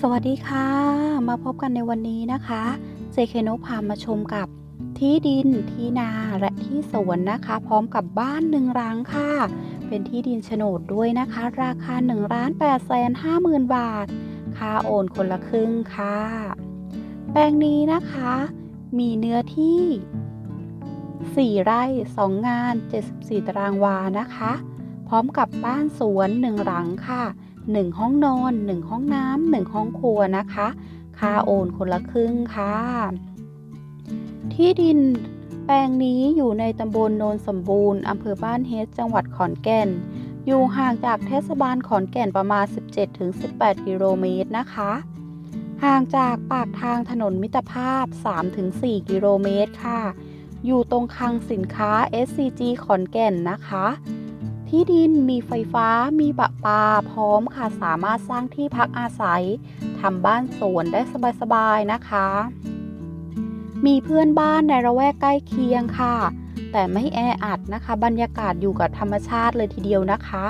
สวัสดีค่ะ มาพบกันในวันนี้นะคะ เจเคโนพามาชมกับที่ดินที่นาและที่สวนนะคะ พร้อมกับบ้านหนึ่งหลังค่ะ เป็นที่ดินโฉนดด้วยนะคะ ราคา1ล้าน8แสน5หมื่นบาท ค่าโอนคนละครึ่งค่ะ แปลงนี้นะคะ มีเนื้อที่ 4 ไร่ 2 งาน 74 ตารางวานะคะ พร้อมกับบ้านสวน1หลังค่ะ 1 ห้องนอน 1 ห้องน้ำ1ห้องครัวนะคะ ค่าโอนคนละครึ่งค่ะ ที่ดินแปลงนี้อยู่ในตำบลโนนสมบูรณ์อำเภอบ้านเฮดจังหวัดขอนแก่น อยู่ห่างจากเทศบาลขอนแก่นประมาณ 17-18 กิโลเมตรนะคะ ห่างจากปากทางถนนมิตรภาพ 3-4 กิโลเมตรค่ะ อยู่ตรงคลังสินค้า SCG ขอนแก่นนะคะ ที่ดินมีไฟฟ้ามีประปาพร้อมค่ะสามารถสร้างที่พักอาศัยทำบ้านสวนได้สบายๆนะคะ มีเพื่อนบ้านในละแวกใกล้เคียงค่ะ แต่ไม่แออัดนะคะ บรรยากาศอยู่กับธรรมชาติเลยทีเดียวนะคะ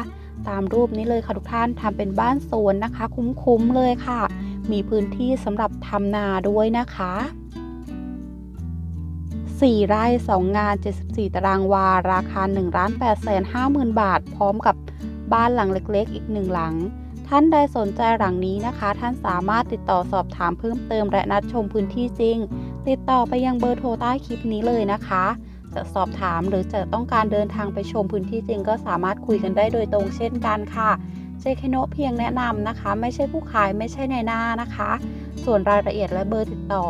ตามรูปนี้เลยค่ะทุกท่านทำเป็นบ้านสวนนะคะ คุ้มๆเลยค่ะ มีพื้นที่สำหรับทำนาด้วยนะคะ 4 ไร่ 2 งาน 74 ตารางวา ราคา1ล้าน8แสน5หมื่นบาท พร้อมกับบ้านหลังเล็กๆ อีกหนึ่งหลัง ท่านใดสนใจหลังนี้นะคะ ท่านสามารถติดต่อสอบถามเพิ่มเติมและนัดชมพื้นที่จริง ติดต่อไปยังเบอร์โทรใต้คลิปนี้เลยนะคะ จะสอบถามหรือจะต้องการเดินทางไปชมพื้นที่จริง ก็สามารถคุยกันได้โดยตรงเช่นกันค่ะเจคโนเพียงแนะนำนะคะ ไม่ใช่ผู้ขายไม่ใช่ในหน้านะคะ ส่วนรายละเอียดและเบอร์ติดต่อ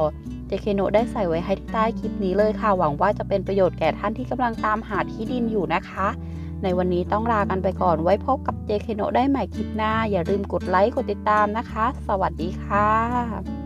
เจเคโนได้ใส่ไว้ให้ใต้คลิปนี้เลยค่ะ หวังว่าจะเป็นประโยชน์แก่ท่านที่กำลังตามหาที่ดินอยู่นะคะ ในวันนี้ต้องลากันไปก่อนไว้พบกับเจเคโนได้ใหม่คลิปหน้า อย่าลืมกดไลค์กดติดตามนะคะ สวัสดีค่ะ